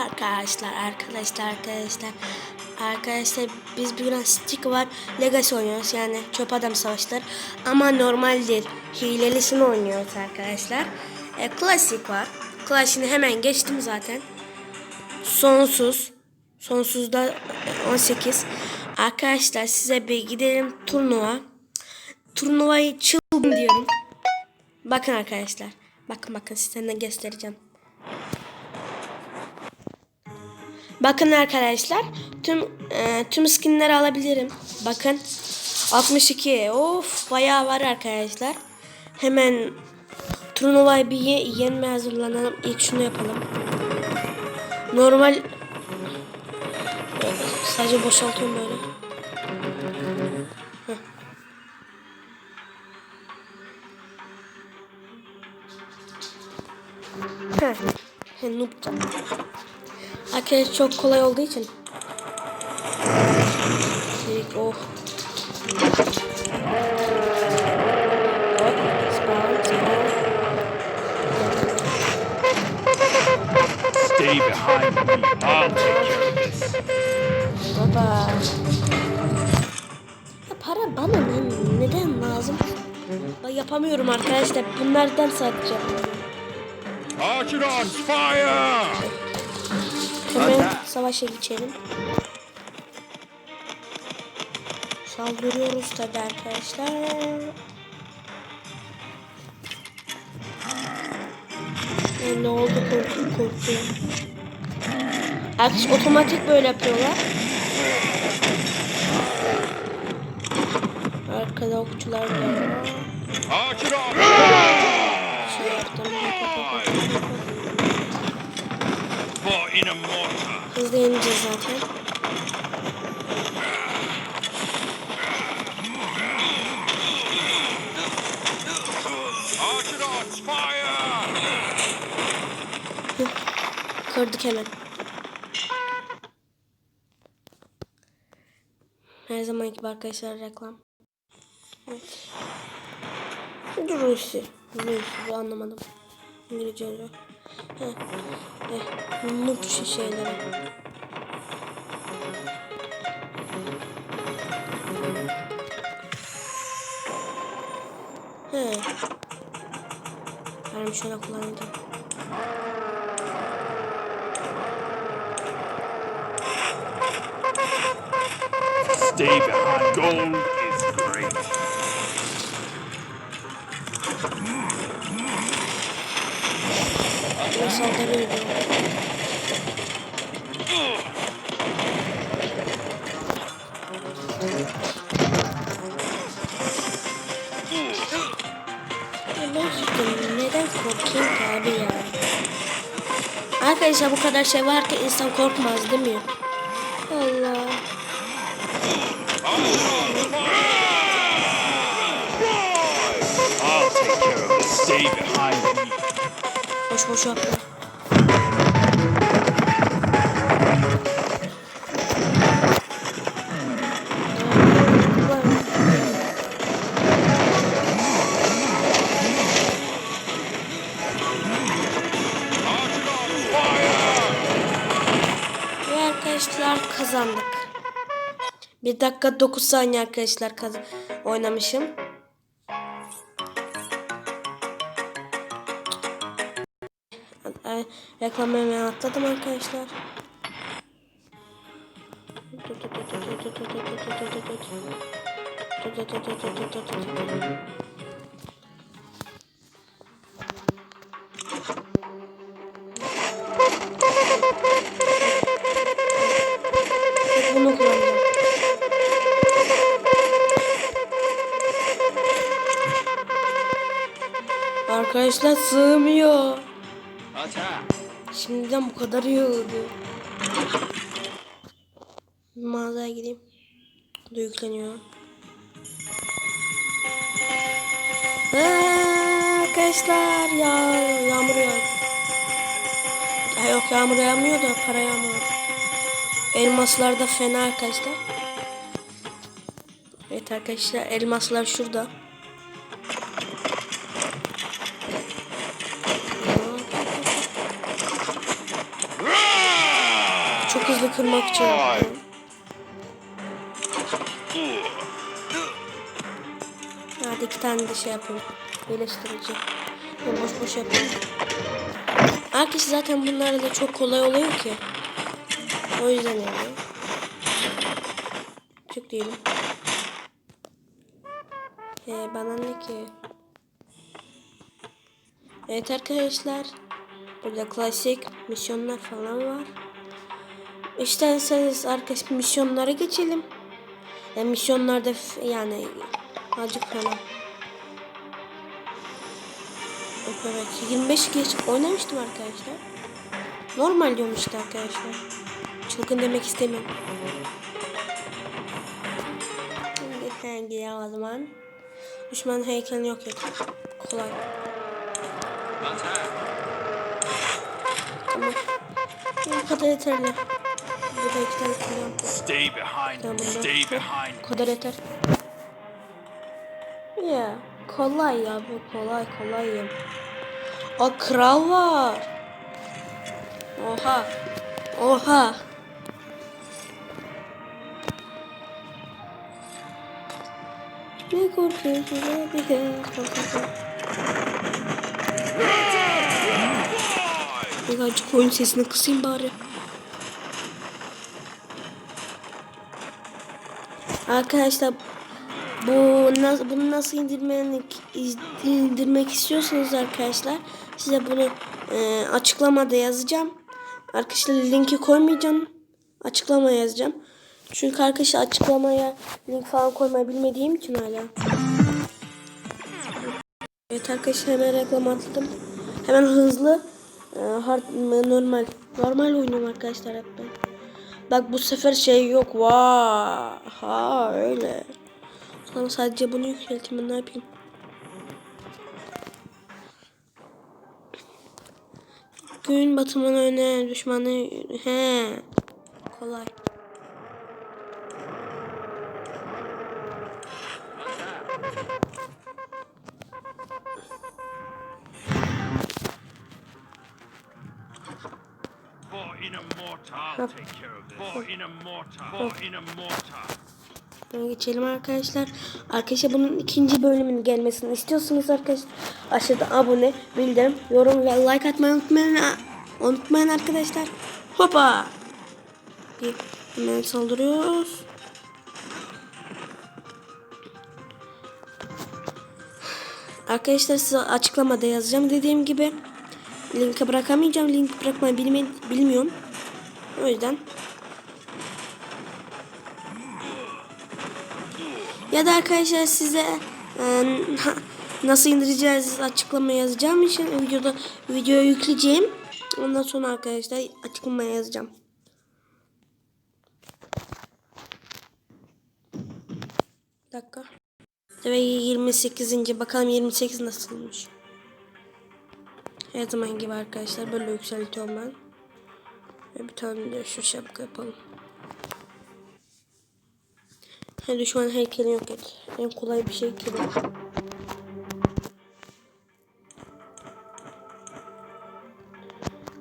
Arkadaşlar, arkadaşlar, arkadaşlar. Arkadaşlar biz bugün stick var. Legacy oynuyoruz yani çöp adam savaşları. Ama normal değil. Hilelisini oynuyoruz arkadaşlar. E, klasik var. Klasikini hemen geçtim zaten. Sonsuz. Sonsuzda e, 18. Arkadaşlar size bir gidelim turnuva. Turnuvayı çılgın diyorum. Bakın arkadaşlar. Bakın bakın size ne göstereceğim. Bakın arkadaşlar tüm e, tüm skinleri alabilirim. Bakın 62. Of bayağı var arkadaşlar. Hemen turnuvayı bir ye, yenmeye hazırlanalım. İlk şunu yapalım. Normal e, sadece boşaltıyorum böyle. Heh. Heh. He, noob'ca. Arkadaşlar çok kolay olduğu için. Dedik oh. Stay behind me. I'll take care of this. Baba. Ya para bana ne, neden lazım? Ben yapamıyorum arkadaşlar. Bunlardan sadece. Archidons, fire! Hemen savaşa geçelim. Saldırıyoruz tabi arkadaşlar. E, ne oldu korkuyorum korkuyorum. Arkadaş otomatik böyle yapıyorlar. Arkada okçular var. Şey yaptım. hop, hop, hop, hop, hop. for in a mortar. Hızlı yeneceğiz zaten. Kırdık hemen. Her zaman gibi arkadaşlar reklam. Evet. Rusi. Rusi anlamadım. İngilizce yazıyor. Noob şey- şeyleri. He. Ben şöyle kullanacağım. Stay behind. Gold saldırıyor. Neden korkayım ki abi ya? Arkadaşlar bu kadar şey var ki insan korkmaz değil mi? Allah. I'll take care of this. Stay behind me. Boş boş yapma. Arkadaşlar kazandık. Bir dakika 9 saniye arkadaşlar oynamışım. Ay, Reklam hemen atladım arkadaşlar. Bunu kullanacağım. Arkadaşlar sığmıyor. Attack! Şimdiden bu kadar iyi oldu. Mağazaya gideyim. Da arkadaşlar ya yağmur yağıyor. Ya yok yağmur yağmıyor da para yağmıyor. Elmaslar da fena arkadaşlar. Evet arkadaşlar elmaslar şurada. Kırmak için yapıyorum. Hadi iki tane de şey yapayım. Birleştirici. Ben boş boş yapayım. Arkadaşlar zaten bunlar da çok kolay oluyor ki. O yüzden yani. Çık diyelim. Ee, bana ne ki? Evet arkadaşlar. Burada klasik misyonlar falan var. İsterseniz arkadaş misyonlara geçelim. Yani misyonlarda f- yani azıcık falan. Evet 25 geç oynamıştım arkadaşlar. Normal diyorum işte arkadaşlar. Çılgın demek istemiyorum. Şimdi gidelim o zaman. Düşman heykelini yok et. Kolay. Tamam. Bu kadar yeterli. Burada iki tane kullan. Stay behind Tamam. Stay behind Bu kadar yeter. Ya kolay ya bu kolay kolay ya. Aa kral var. Oha. Oha. Ne korkuyorsun abi. Birazcık oyun sesini kısayım bari. Arkadaşlar bu bunu nasıl indirmek indirmek istiyorsanız arkadaşlar size bunu e, açıklamada yazacağım. Arkadaşlar linki koymayacağım. Açıklamaya yazacağım. Çünkü arkadaşlar açıklamaya link falan koymayı bilmediğim için hala. Evet arkadaşlar hemen reklam atladım. Hemen hızlı e, hard, normal normal oynuyorum arkadaşlar hep ben. Bak bu sefer şey yok. Vaa. Ha öyle. Sonra sadece bunu yükselteyim ben ne yapayım? Gün batımına öne düşmanı he kolay. Buna geçelim arkadaşlar. Arkadaşlar bunun ikinci bölümünün gelmesini istiyorsanız arkadaşlar aşağıda abone, bildirim, yorum ve like atmayı unutmayın. Unutmayın arkadaşlar. Hoppa. Bir hemen saldırıyoruz. Arkadaşlar size açıklamada yazacağım dediğim gibi. Linki bırakamayacağım. Link bırakmayı bilmiyorum. O yüzden Ya da arkadaşlar size e, na- nasıl indireceğiz açıklama yazacağım için videoda videoya yükleyeceğim. Ondan sonra arkadaşlar açıklamaya yazacağım. Bir dakika. Ve 28. bakalım 28 nasılmış. Her zaman gibi arkadaşlar böyle yükseltiyorum ben. Bir tane de şu şapka yapalım. Ha, düşman heykelini yok et. En kolay bir şey ki.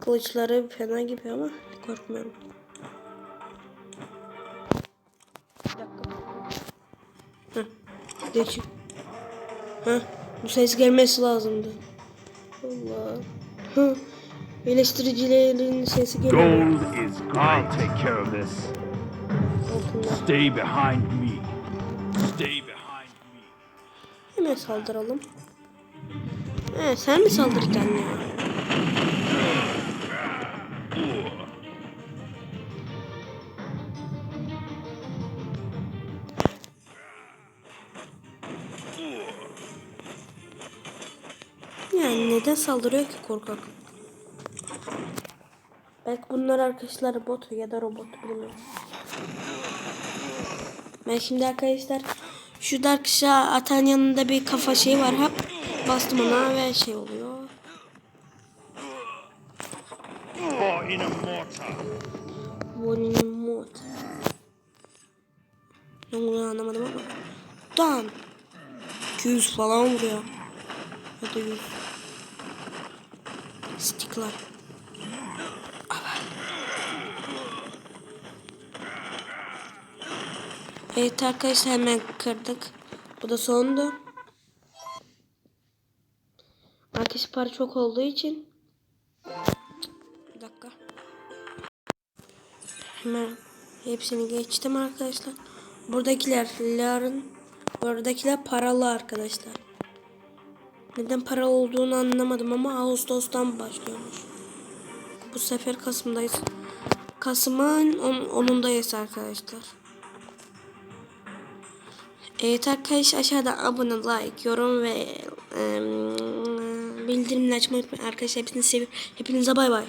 Kılıçları fena gibi ama korkmuyorum. Bir dakika. Heh, değişik. Heh, bu ses gelmesi lazımdı. Allah. Hı. Eleştiricilerin sesi geliyor. Gold is. I'll take care of this. Stay behind me. Stay behind me. Hemen saldıralım. He, sen mi saldıracaksın ya? Yani neden saldırıyor ki korkak? Belki bunlar arkadaşlar bot ya da robot bilmiyorum. Ben şimdi arkadaşlar şurada arkadaşlar atan yanında bir kafa şey var hep bastım ona ve şey oluyor. For in a mortar. Bonnie'nin mod. Ben bunu anlamadım ama. Dan. 200 falan vuruyor. Ya da 100. Stickler. Evet arkadaşlar hemen kırdık. Bu da sondu. Arkadaşlar para çok olduğu için. Bir dakika. Hemen hepsini geçtim arkadaşlar. Buradakiler ların buradakiler paralı arkadaşlar. Neden para olduğunu anlamadım ama Ağustos'tan başlıyormuş. Bu sefer Kasım'dayız. Kasım'ın 10'undayız arkadaşlar. Evet arkadaşlar aşağıda abone, like, yorum ve eee bildirimleri açmayı unutmayın. Arkadaşlar hepinizi seviyorum. Hepinize bay bay.